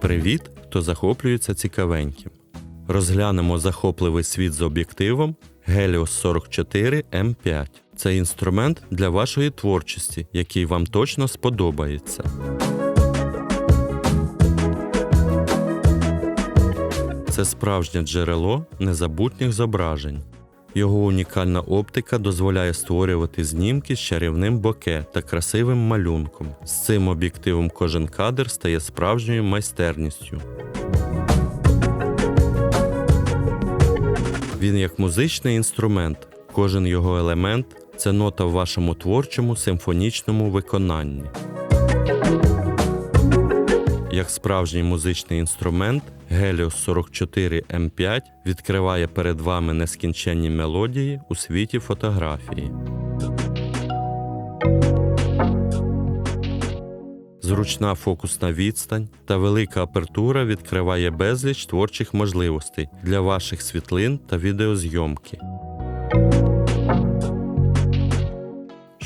Привіт, хто захоплюється цікавеньким. Розглянемо захопливий світ з об'єктивом Helios 44 M5. Це інструмент для вашої творчості, який вам точно сподобається. Це справжнє джерело незабутніх зображень. Його унікальна оптика дозволяє створювати знімки з чарівним боке та красивим малюнком. З цим об'єктивом кожен кадр стає справжньою майстерністю. Він як музичний інструмент, кожен його елемент це нота в вашому творчому симфонічному виконанні. Як справжній музичний інструмент, Helios 44 M5 відкриває перед вами нескінченні мелодії у світі фотографії. Зручна фокусна відстань та велика апертура відкриває безліч творчих можливостей для ваших світлин та відеозйомки.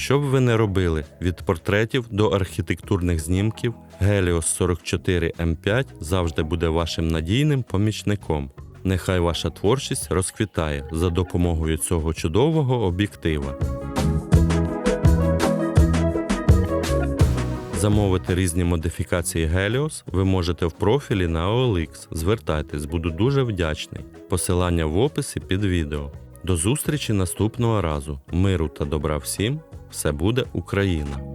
Що б ви не робили від портретів до архітектурних знімків, Helios 44 M5 завжди буде вашим надійним помічником. Нехай ваша творчість розквітає за допомогою цього чудового об'єктива. Замовити різні модифікації Helios ви можете в профілі на OLX. Звертайтесь, буду дуже вдячний. Посилання в описі під відео. До зустрічі наступного разу. Миру та добра всім! Все буде Україна!